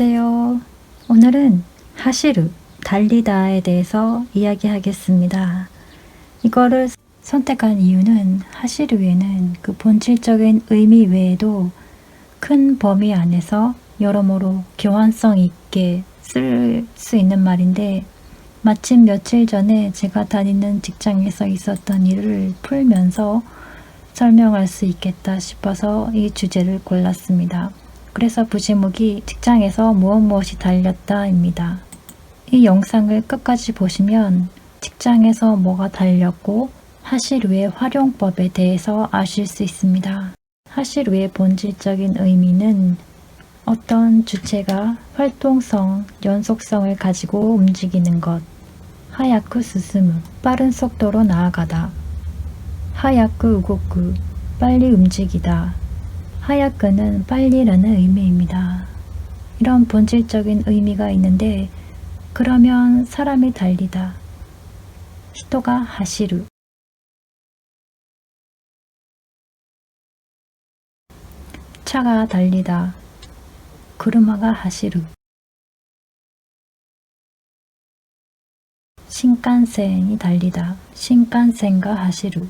안녕하세요. 오늘은 하시르, 달리다에 대해서 이야기하겠습니다. 이거를 선택한 이유는 하시르에는 그 본질적인 의미 외에도 큰 범위 안에서 여러모로 교환성 있게 쓸 수 있는 말인데 마침 며칠 전에 제가 다니는 직장에서 있었던 일을 풀면서 설명할 수 있겠다 싶어서 이 주제를 골랐습니다. 그래서 부제목이 직장에서 무엇 무엇이 달렸다입니다. 이 영상을 끝까지 보시면 직장에서 뭐가 달렸고 하시루의 활용법에 대해서 아실 수 있습니다. 하시루의 본질적인 의미는 어떤 주체가 활동성, 연속성을 가지고 움직이는 것. 하야쿠 스스무, 빠른 속도로 나아가다. 하야쿠 우고쿠, 빨리 움직이다. 하야쿠는 빨리라는 의미입니다. 이런 본질적인 의미가 있는데 그러면 사람이 달리다. 히토가 하시루. 차가 달리다. 구르마가 하시루. 신칸센이 달리다. 신칸센가 하시루.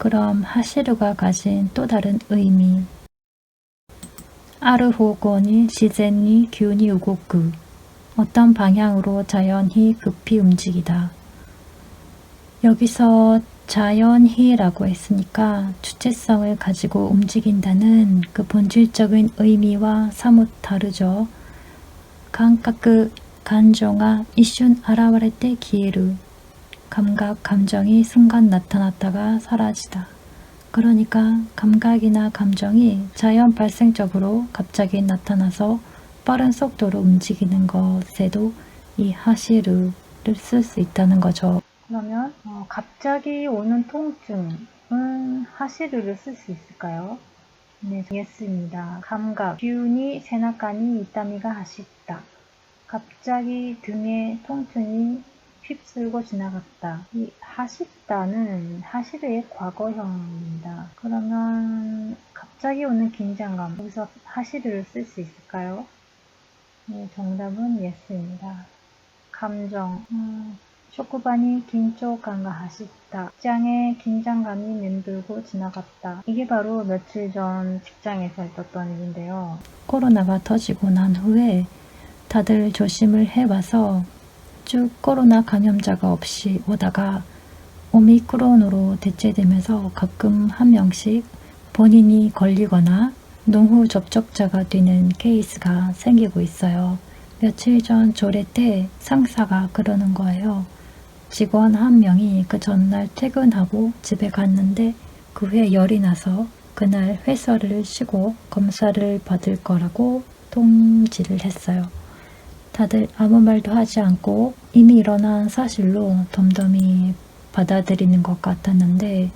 그럼 하시루가 가진 또 다른 의미. 아르 호건이 시젠이 균이 우고쿠. 어떤 방향으로 자연히 급히 움직이다. 여기서 자연히라고 했으니까 주체성을 가지고 움직인다는 그 본질적인 의미와 사뭇 다르죠. 감각, 감정아 때 기에루 감각, 감정이 순간 나타났다가 사라지다. 그러니까 감각이나 감정이 자연 발생적으로 갑자기 나타나서 빠른 속도로 움직이는 것에도 이 하시르를 쓸 수 있다는 거죠. 그러면 어, 갑자기 오는 통증은 하시르를 쓸 수 있을까요? 네, 예스입니다. 감각, 기운이 세나까니 이따미가 하시다. 갑자기 등에 통증이 휩쓸고 지나갔다. 이 하시다는 하시르의 과거형입니다. 그러면 갑자기 오는 긴장감, 여기서 하시르를 쓸 수 있을까요? 네, 정답은 예스입니다. 감정, 음, 쇼쿠바니 긴초감가 하시다. 직장에 긴장감이 맴돌고 지나갔다. 이게 바로 며칠 전 직장에서 있었던 일인데요. 코로나가 터지고 난 후에 다들 조심을 해와서 쭉 코로나 감염자가 없이 오다가 오미크론으로 대체되면서 가끔 한 명씩 본인이 걸리거나 노후 접촉자가 되는 케이스가 생기고 있어요. 며칠 전 조례 때 상사가 그러는 거예요. 직원 한 명이 그 전날 퇴근하고 집에 갔는데 그 후에 열이 나서 그날 회사를 쉬고 검사를 받을 거라고 통지를 했어요. 다들 아무 말도 하지 않고 이미 일어난 사실로 덤덤히 받아들이는 것 같았는데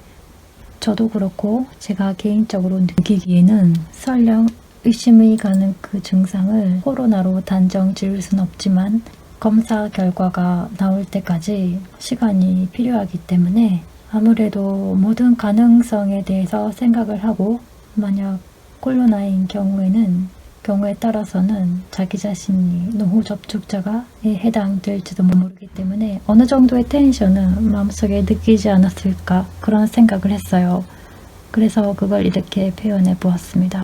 저도 그렇고 제가 개인적으로 느끼기에는 설령 의심이 가는 그 증상을 코로나로 단정 지을 순 없지만 검사 결과가 나올 때까지 시간이 필요하기 때문에 아무래도 모든 가능성에 대해서 생각을 하고 만약 코로나인 경우에는 경우에 따라서는 자기 자신이 노후 접촉자가 해당될지도 모르기 때문에 어느 정도의 텐션은 마음속에 느끼지 않았을까 그런 생각을 했어요. 그래서 그걸 이렇게 표현해 보았습니다.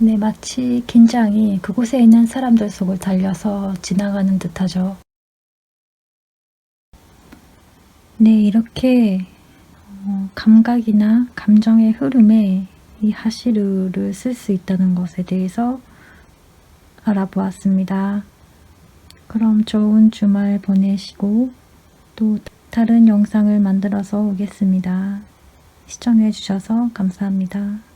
네, 마치 긴장이 그곳에 있는 사람들 속을 달려서 지나가는 듯하죠. 네, 이렇게 어, 감각이나 감정의 흐름에 이 하시르를 쓸 수 있다는 것에 대해서 알아보았습니다. 그럼 좋은 주말 보내시고 또 다른 영상을 만들어서 오겠습니다. 시청해 주셔서 감사합니다.